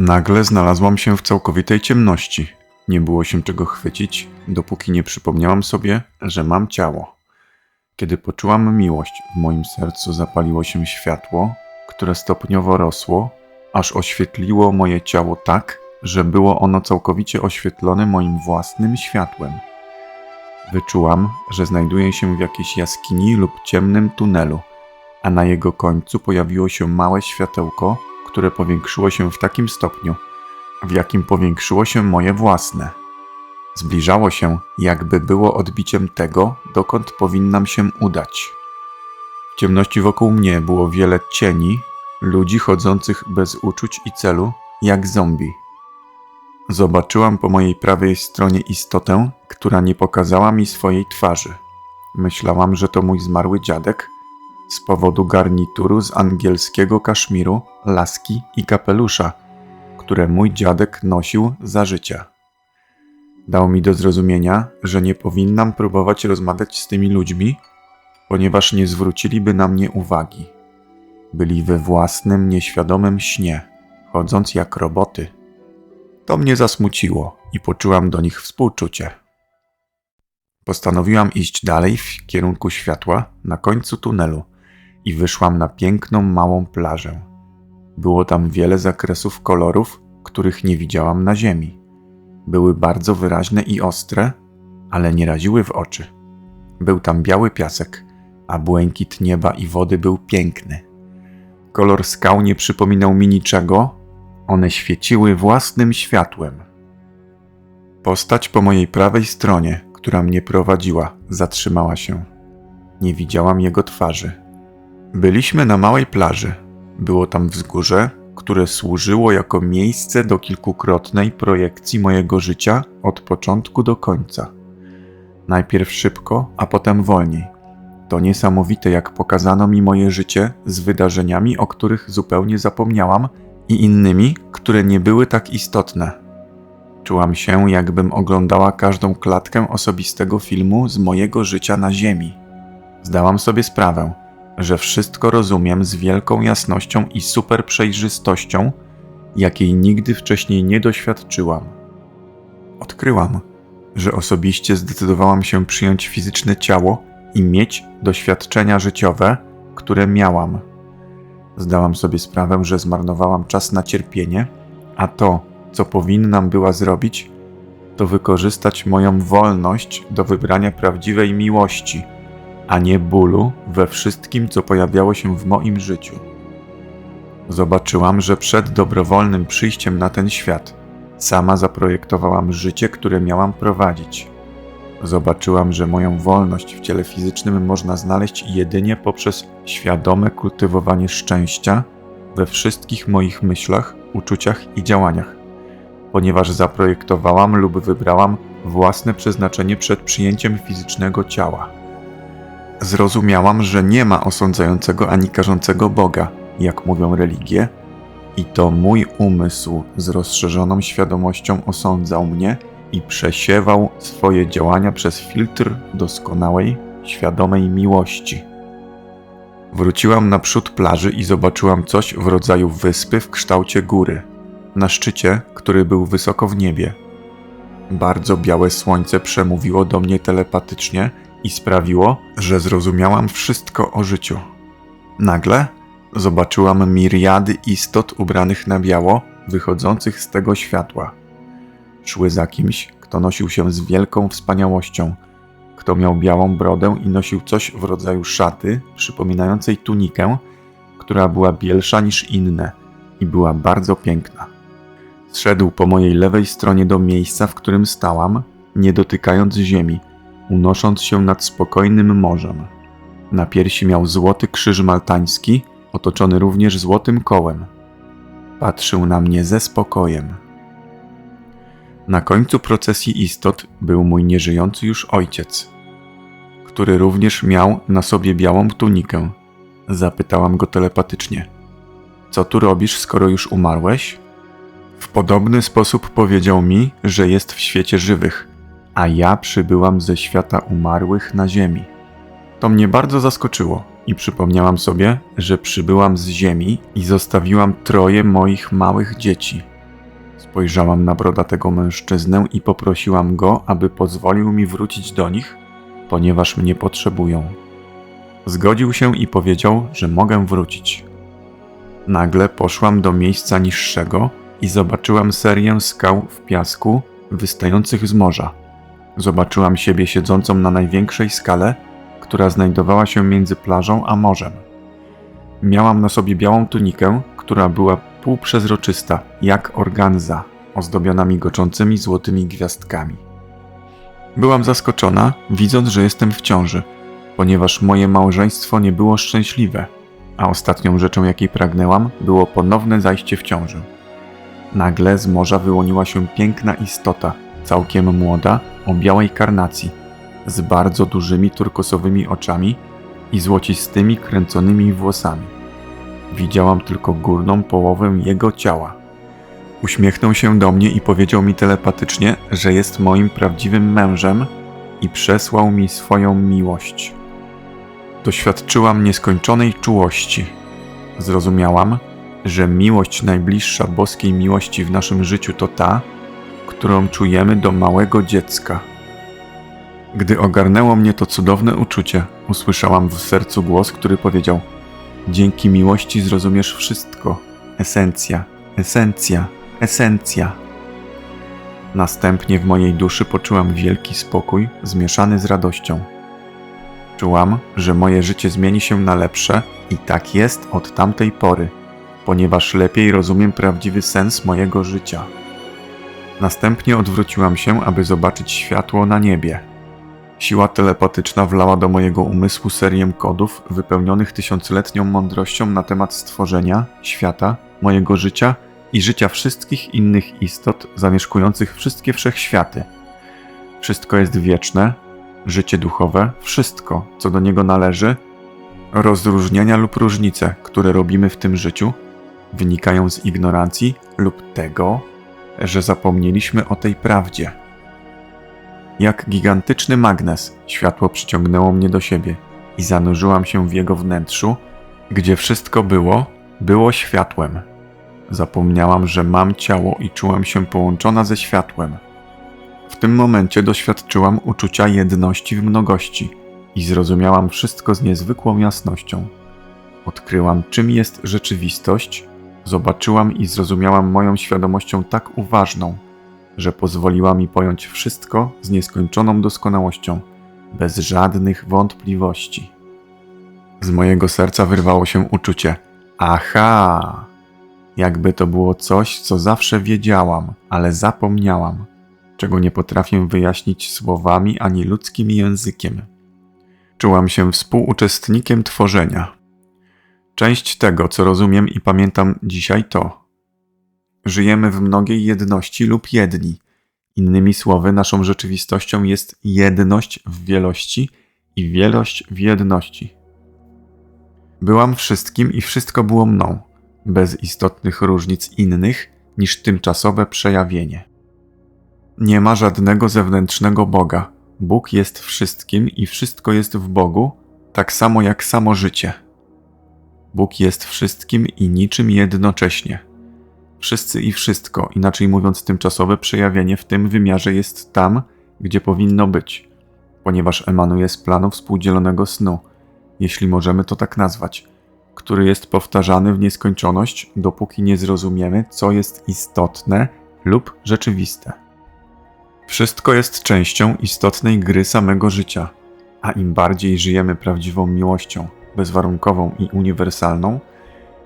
Nagle znalazłam się w całkowitej ciemności. Nie było się czego chwycić, dopóki nie przypomniałam sobie, że mam ciało. Kiedy poczułam miłość, w moim sercu zapaliło się światło, które stopniowo rosło, aż oświetliło moje ciało tak, że było ono całkowicie oświetlone moim własnym światłem. Wyczułam, że znajduję się w jakiejś jaskini lub ciemnym tunelu, a na jego końcu pojawiło się małe światełko, które powiększyło się w takim stopniu, w jakim powiększyło się moje własne. Zbliżało się, jakby było odbiciem tego, dokąd powinnam się udać. W ciemności wokół mnie było wiele cieni, ludzi chodzących bez uczuć i celu, jak zombie. Zobaczyłam po mojej prawej stronie istotę, która nie pokazała mi swojej twarzy. Myślałam, że to mój zmarły dziadek, z powodu garnituru z angielskiego kaszmiru, laski i kapelusza, które mój dziadek nosił za życia. Dał mi do zrozumienia, że nie powinnam próbować rozmawiać z tymi ludźmi, ponieważ nie zwróciliby na mnie uwagi. Byli we własnym, nieświadomym śnie, chodząc jak roboty. To mnie zasmuciło i poczułam do nich współczucie. Postanowiłam iść dalej w kierunku światła na końcu tunelu i wyszłam na piękną, małą plażę. Było tam wiele zakresów kolorów, których nie widziałam na ziemi. Były bardzo wyraźne i ostre, ale nie raziły w oczy. Był tam biały piasek, a błękit nieba i wody był piękny. Kolor skał nie przypominał mi niczego, one świeciły własnym światłem. Postać po mojej prawej stronie, która mnie prowadziła, zatrzymała się. Nie widziałam jego twarzy. Byliśmy na małej plaży. Było tam wzgórze, które służyło jako miejsce do kilkukrotnej projekcji mojego życia od początku do końca. Najpierw szybko, a potem wolniej. To niesamowite, jak pokazano mi moje życie z wydarzeniami, o których zupełnie zapomniałam i innymi, które nie były tak istotne. Czułam się, jakbym oglądała każdą klatkę osobistego filmu z mojego życia na Ziemi. Zdałam sobie sprawę, że wszystko rozumiem z wielką jasnością i super przejrzystością, jakiej nigdy wcześniej nie doświadczyłam. Odkryłam, że osobiście zdecydowałam się przyjąć fizyczne ciało i mieć doświadczenia życiowe, które miałam. Zdałam sobie sprawę, że zmarnowałam czas na cierpienie, a to, co powinnam była zrobić, to wykorzystać moją wolność do wybrania prawdziwej miłości, a nie bólu we wszystkim, co pojawiało się w moim życiu. Zobaczyłam, że przed dobrowolnym przyjściem na ten świat sama zaprojektowałam życie, które miałam prowadzić. Zobaczyłam, że moją wolność w ciele fizycznym można znaleźć jedynie poprzez świadome kultywowanie szczęścia we wszystkich moich myślach, uczuciach i działaniach, ponieważ zaprojektowałam lub wybrałam własne przeznaczenie przed przyjęciem fizycznego ciała. Zrozumiałam, że nie ma osądzającego ani karzącego Boga, jak mówią religie, i to mój umysł z rozszerzoną świadomością osądzał mnie i przesiewał swoje działania przez filtr doskonałej, świadomej miłości. Wróciłam na przód plaży i zobaczyłam coś w rodzaju wyspy w kształcie góry, na szczycie, który był wysoko w niebie. Bardzo białe słońce przemówiło do mnie telepatycznie i sprawiło, że zrozumiałam wszystko o życiu. Nagle zobaczyłam miriady istot ubranych na biało, wychodzących z tego światła. Szły za kimś, kto nosił się z wielką wspaniałością, kto miał białą brodę i nosił coś w rodzaju szaty przypominającej tunikę, która była bielsza niż inne i była bardzo piękna. Zszedł po mojej lewej stronie do miejsca, w którym stałam, nie dotykając ziemi, unosząc się nad spokojnym morzem. Na piersi miał złoty krzyż maltański, otoczony również złotym kołem. Patrzył na mnie ze spokojem. Na końcu procesji istot był mój nieżyjący już ojciec, który również miał na sobie białą tunikę. Zapytałam go telepatycznie: Co tu robisz, skoro już umarłeś? W podobny sposób powiedział mi, że jest w świecie żywych, a ja przybyłam ze świata umarłych na ziemi. To mnie bardzo zaskoczyło i przypomniałam sobie, że przybyłam z ziemi i zostawiłam troje moich małych dzieci. Spojrzałam na brodatego mężczyznę i poprosiłam go, aby pozwolił mi wrócić do nich, ponieważ mnie potrzebują. Zgodził się i powiedział, że mogę wrócić. Nagle poszłam do miejsca niższego i zobaczyłam serię skał w piasku wystających z morza. Zobaczyłam siebie siedzącą na największej skale, która znajdowała się między plażą a morzem. Miałam na sobie białą tunikę, która była półprzezroczysta, jak organza, ozdobiona migoczącymi złotymi gwiazdkami. Byłam zaskoczona, widząc, że jestem w ciąży, ponieważ moje małżeństwo nie było szczęśliwe, a ostatnią rzeczą, jakiej pragnęłam, było ponowne zajście w ciążę. Nagle z morza wyłoniła się piękna istota, całkiem młoda, o białej karnacji, z bardzo dużymi turkosowymi oczami i złocistymi kręconymi włosami. Widziałam tylko górną połowę jego ciała. Uśmiechnął się do mnie i powiedział mi telepatycznie, że jest moim prawdziwym mężem i przesłał mi swoją miłość. Doświadczyłam nieskończonej czułości. Zrozumiałam, że miłość najbliższa boskiej miłości w naszym życiu to ta, którą czujemy do małego dziecka. Gdy ogarnęło mnie to cudowne uczucie, usłyszałam w sercu głos, który powiedział: Dzięki miłości zrozumiesz wszystko. Esencja, esencja, esencja. Następnie w mojej duszy poczułam wielki spokój zmieszany z radością. Czułam, że moje życie zmieni się na lepsze i tak jest od tamtej pory, ponieważ lepiej rozumiem prawdziwy sens mojego życia. Następnie odwróciłam się, aby zobaczyć światło na niebie. Siła telepatyczna wlała do mojego umysłu serię kodów wypełnionych tysiącletnią mądrością na temat stworzenia, świata, mojego życia i życia wszystkich innych istot zamieszkujących wszystkie wszechświaty. Wszystko jest wieczne, życie duchowe, wszystko, co do niego należy, rozróżnienia lub różnice, które robimy w tym życiu, wynikają z ignorancji lub tego, że zapomnieliśmy o tej prawdzie. Jak gigantyczny magnes, światło przyciągnęło mnie do siebie i zanurzyłam się w jego wnętrzu, gdzie wszystko było, było światłem. Zapomniałam, że mam ciało i czułam się połączona ze światłem. W tym momencie doświadczyłam uczucia jedności w mnogości i zrozumiałam wszystko z niezwykłą jasnością. Odkryłam, czym jest rzeczywistość, zobaczyłam i zrozumiałam moją świadomością tak uważną, że pozwoliła mi pojąć wszystko z nieskończoną doskonałością, bez żadnych wątpliwości. Z mojego serca wyrwało się uczucie: Aha! Jakby to było coś, co zawsze wiedziałam, ale zapomniałam, czego nie potrafię wyjaśnić słowami ani ludzkim językiem. Czułam się współuczestnikiem tworzenia. Część tego, co rozumiem i pamiętam dzisiaj, to Żyjemy w mnogiej jedności lub jedni. Innymi słowy, naszą rzeczywistością jest jedność w wielości i wielość w jedności. Byłam wszystkim i wszystko było mną, bez istotnych różnic innych niż tymczasowe przejawienie. Nie ma żadnego zewnętrznego Boga. Bóg jest wszystkim i wszystko jest w Bogu, tak samo jak samo życie. Bóg jest wszystkim i niczym jednocześnie. Wszyscy i wszystko, inaczej mówiąc, tymczasowe przejawienie w tym wymiarze jest tam, gdzie powinno być, ponieważ emanuje z planu współdzielonego snu, jeśli możemy to tak nazwać, który jest powtarzany w nieskończoność, dopóki nie zrozumiemy, co jest istotne lub rzeczywiste. Wszystko jest częścią istotnej gry samego życia, a im bardziej żyjemy prawdziwą miłością, bezwarunkową i uniwersalną,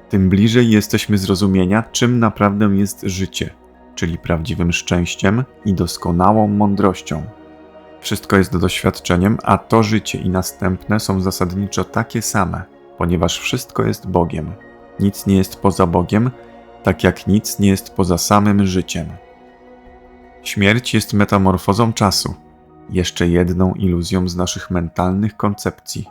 tym bliżej jesteśmy zrozumienia, czym naprawdę jest życie, czyli prawdziwym szczęściem i doskonałą mądrością. Wszystko jest doświadczeniem, a to życie i następne są zasadniczo takie same, ponieważ wszystko jest Bogiem. Nic nie jest poza Bogiem, tak jak nic nie jest poza samym życiem. Śmierć jest metamorfozą czasu, jeszcze jedną iluzją z naszych mentalnych koncepcji.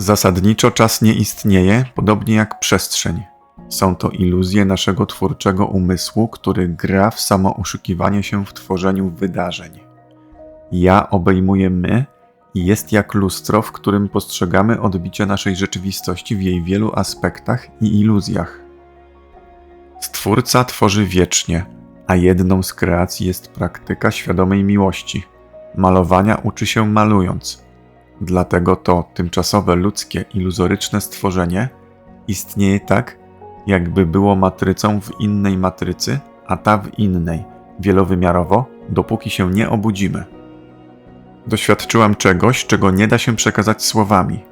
Zasadniczo czas nie istnieje, podobnie jak przestrzeń. Są to iluzje naszego twórczego umysłu, który gra w samo oszukiwanie się w tworzeniu wydarzeń. Ja obejmuje my i jest jak lustro, w którym postrzegamy odbicie naszej rzeczywistości w jej wielu aspektach i iluzjach. Stwórca tworzy wiecznie, a jedną z kreacji jest praktyka świadomej miłości. Malowania uczy się malując. Dlatego to tymczasowe ludzkie, iluzoryczne stworzenie istnieje tak, jakby było matrycą w innej matrycy, a ta w innej, wielowymiarowo, dopóki się nie obudzimy. Doświadczyłam czegoś, czego nie da się przekazać słowami.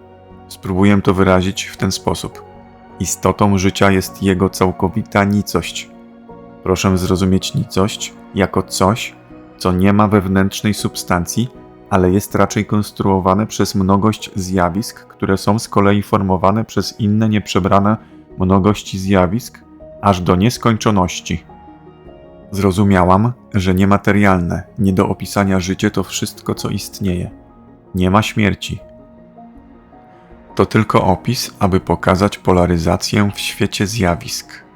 Spróbuję to wyrazić w ten sposób. Istotą życia jest jego całkowita nicość. Proszę zrozumieć nicość jako coś, co nie ma wewnętrznej substancji, ale jest raczej konstruowane przez mnogość zjawisk, które są z kolei formowane przez inne nieprzebrane mnogości zjawisk, aż do nieskończoności. Zrozumiałam, że niematerialne, nie do opisania życie to wszystko, co istnieje. Nie ma śmierci. To tylko opis, aby pokazać polaryzację w świecie zjawisk.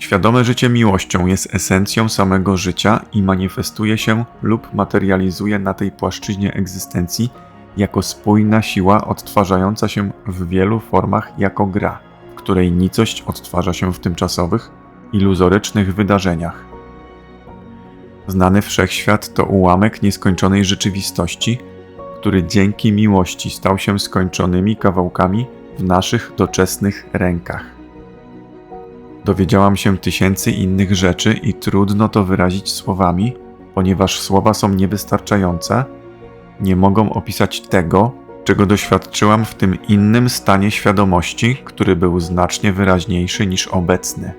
Świadome życie miłością jest esencją samego życia i manifestuje się lub materializuje na tej płaszczyźnie egzystencji jako spójna siła odtwarzająca się w wielu formach jako gra, w której nicość odtwarza się w tymczasowych, iluzorycznych wydarzeniach. Znany wszechświat to ułamek nieskończonej rzeczywistości, który dzięki miłości stał się skończonymi kawałkami w naszych doczesnych rękach. Dowiedziałam się tysięcy innych rzeczy i trudno to wyrazić słowami, ponieważ słowa są niewystarczające, nie mogą opisać tego, czego doświadczyłam w tym innym stanie świadomości, który był znacznie wyraźniejszy niż obecny.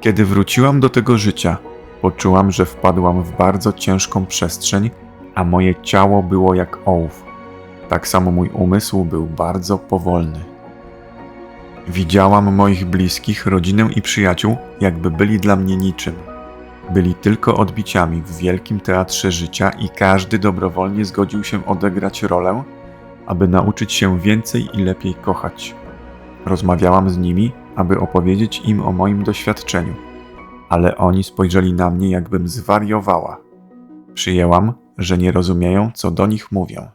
Kiedy wróciłam do tego życia, poczułam, że wpadłam w bardzo ciężką przestrzeń, a moje ciało było jak ołów. Tak samo mój umysł był bardzo powolny. Widziałam moich bliskich, rodzinę i przyjaciół, jakby byli dla mnie niczym. Byli tylko odbiciami w wielkim teatrze życia i każdy dobrowolnie zgodził się odegrać rolę, aby nauczyć się więcej i lepiej kochać. Rozmawiałam z nimi, aby opowiedzieć im o moim doświadczeniu, ale oni spojrzeli na mnie, jakbym zwariowała. Przyjęłam, że nie rozumieją, co do nich mówią.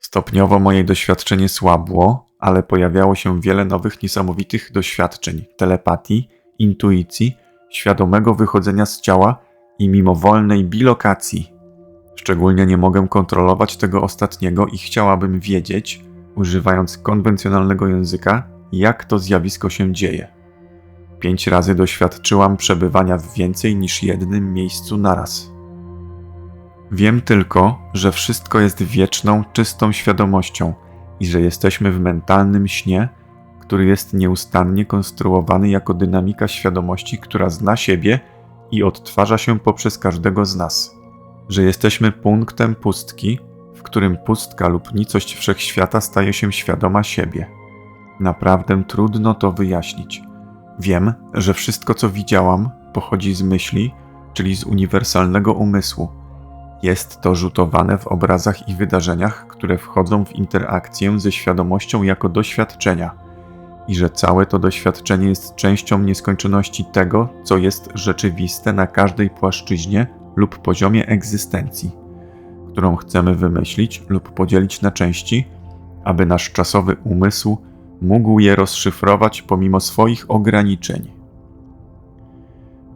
Stopniowo moje doświadczenie słabło, ale pojawiało się wiele nowych, niesamowitych doświadczeń telepatii, intuicji, świadomego wychodzenia z ciała i mimowolnej bilokacji. Szczególnie nie mogę kontrolować tego ostatniego i chciałabym wiedzieć, używając konwencjonalnego języka, jak to zjawisko się dzieje. Pięć razy doświadczyłam przebywania w więcej niż jednym miejscu naraz. Wiem tylko, że wszystko jest wieczną, czystą świadomością i że jesteśmy w mentalnym śnie, który jest nieustannie konstruowany jako dynamika świadomości, która zna siebie i odtwarza się poprzez każdego z nas. Że jesteśmy punktem pustki, w którym pustka lub nicość wszechświata staje się świadoma siebie. Naprawdę trudno to wyjaśnić. Wiem, że wszystko, co widziałam, pochodzi z myśli, czyli z uniwersalnego umysłu. Jest to rzutowane w obrazach i wydarzeniach, które wchodzą w interakcję ze świadomością jako doświadczenia, i że całe to doświadczenie jest częścią nieskończoności tego, co jest rzeczywiste na każdej płaszczyźnie lub poziomie egzystencji, którą chcemy wymyślić lub podzielić na części, aby nasz czasowy umysł mógł je rozszyfrować pomimo swoich ograniczeń.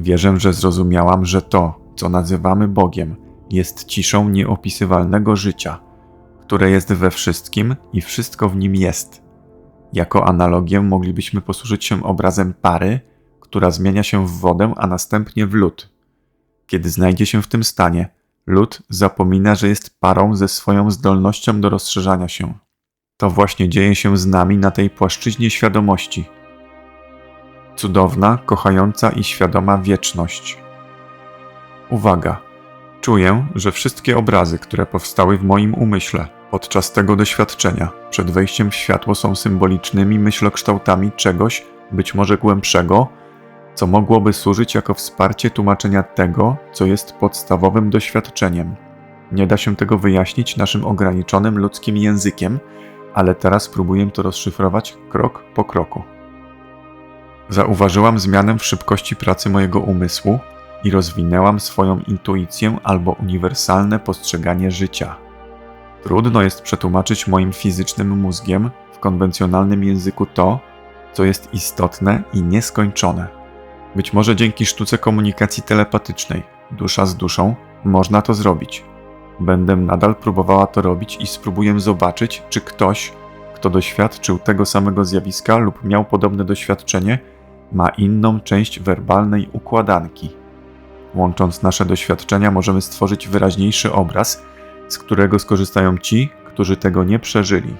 Wierzę, że zrozumiałam, że to, co nazywamy Bogiem, jest ciszą nieopisywalnego życia, które jest we wszystkim i wszystko w nim jest. Jako analogię moglibyśmy posłużyć się obrazem pary, która zmienia się w wodę, a następnie w lód. Kiedy znajdzie się w tym stanie, lód zapomina, że jest parą ze swoją zdolnością do rozszerzania się. To właśnie dzieje się z nami na tej płaszczyźnie świadomości. Cudowna, kochająca i świadoma wieczność. Uwaga! Czuję, że wszystkie obrazy, które powstały w moim umyśle podczas tego doświadczenia, przed wejściem w światło, są symbolicznymi myślokształtami czegoś, być może głębszego, co mogłoby służyć jako wsparcie tłumaczenia tego, co jest podstawowym doświadczeniem. Nie da się tego wyjaśnić naszym ograniczonym ludzkim językiem, ale teraz próbuję to rozszyfrować krok po kroku. Zauważyłam zmianę w szybkości pracy mojego umysłu i rozwinęłam swoją intuicję albo uniwersalne postrzeganie życia. Trudno jest przetłumaczyć moim fizycznym mózgiem w konwencjonalnym języku to, co jest istotne i nieskończone. Być może dzięki sztuce komunikacji telepatycznej, dusza z duszą, można to zrobić. Będę nadal próbowała to robić i spróbuję zobaczyć, czy ktoś, kto doświadczył tego samego zjawiska lub miał podobne doświadczenie, ma inną część werbalnej układanki. Łącząc nasze doświadczenia, możemy stworzyć wyraźniejszy obraz, z którego skorzystają ci, którzy tego nie przeżyli.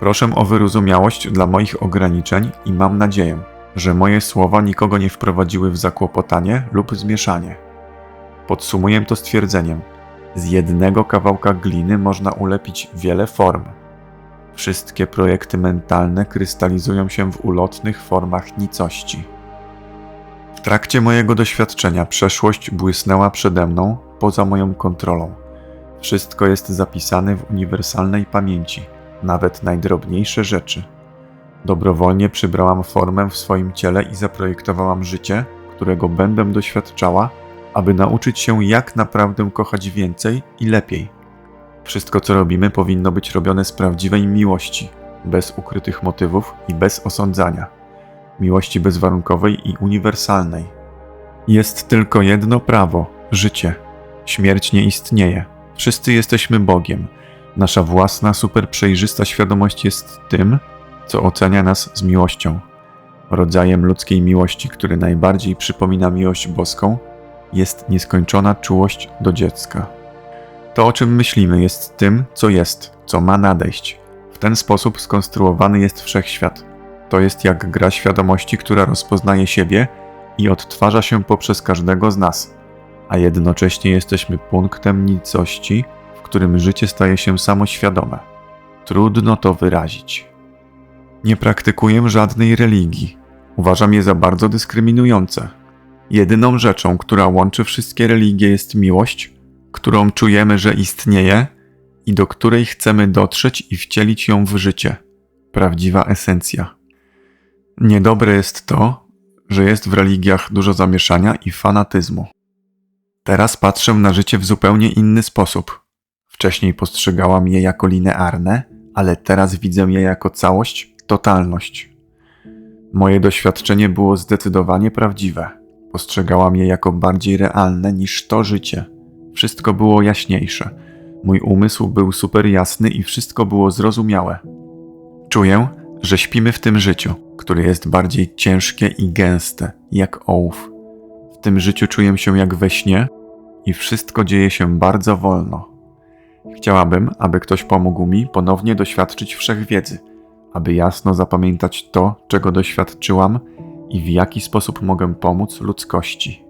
Proszę o wyrozumiałość dla moich ograniczeń i mam nadzieję, że moje słowa nikogo nie wprowadziły w zakłopotanie lub zmieszanie. Podsumuję to stwierdzeniem: z jednego kawałka gliny można ulepić wiele form. Wszystkie projekty mentalne krystalizują się w ulotnych formach nicości. Trakcie mojego doświadczenia przeszłość błysnęła przede mną poza moją kontrolą. Wszystko jest zapisane w uniwersalnej pamięci, nawet najdrobniejsze rzeczy. Dobrowolnie przybrałam formę w swoim ciele i zaprojektowałam życie, którego będę doświadczała, aby nauczyć się, jak naprawdę kochać więcej i lepiej. Wszystko, co robimy, powinno być robione z prawdziwej miłości, bez ukrytych motywów i bez osądzania. Miłości bezwarunkowej i uniwersalnej. Jest tylko jedno prawo życie. Śmierć nie istnieje. Wszyscy jesteśmy Bogiem. Nasza własna, super przejrzysta świadomość jest tym, co ocenia nas z miłością. Rodzajem ludzkiej miłości, który najbardziej przypomina miłość boską, jest nieskończona czułość do dziecka. To, o czym myślimy, jest tym, co jest, co ma nadejść. W ten sposób skonstruowany jest wszechświat. To jest jak gra świadomości, która rozpoznaje siebie i odtwarza się poprzez każdego z nas, a jednocześnie jesteśmy punktem nicości, w którym życie staje się samoświadome. Trudno to wyrazić. Nie praktykuję żadnej religii. Uważam je za bardzo dyskryminujące. Jedyną rzeczą, która łączy wszystkie religie, jest miłość, którą czujemy, że istnieje i do której chcemy dotrzeć i wcielić ją w życie. Prawdziwa esencja. Niedobre jest to, że jest w religiach dużo zamieszania i fanatyzmu. Teraz patrzę na życie w zupełnie inny sposób. Wcześniej postrzegałam je jako linearne, ale teraz widzę je jako całość, totalność. Moje doświadczenie było zdecydowanie prawdziwe. Postrzegałam je jako bardziej realne niż to życie. Wszystko było jaśniejsze. Mój umysł był super jasny i wszystko było zrozumiałe. Czuję, że śpimy w tym życiu, które jest bardziej ciężkie i gęste, jak ołów. W tym życiu czuję się jak we śnie i wszystko dzieje się bardzo wolno. Chciałabym, aby ktoś pomógł mi ponownie doświadczyć wszechwiedzy, aby jasno zapamiętać to, czego doświadczyłam i w jaki sposób mogę pomóc ludzkości.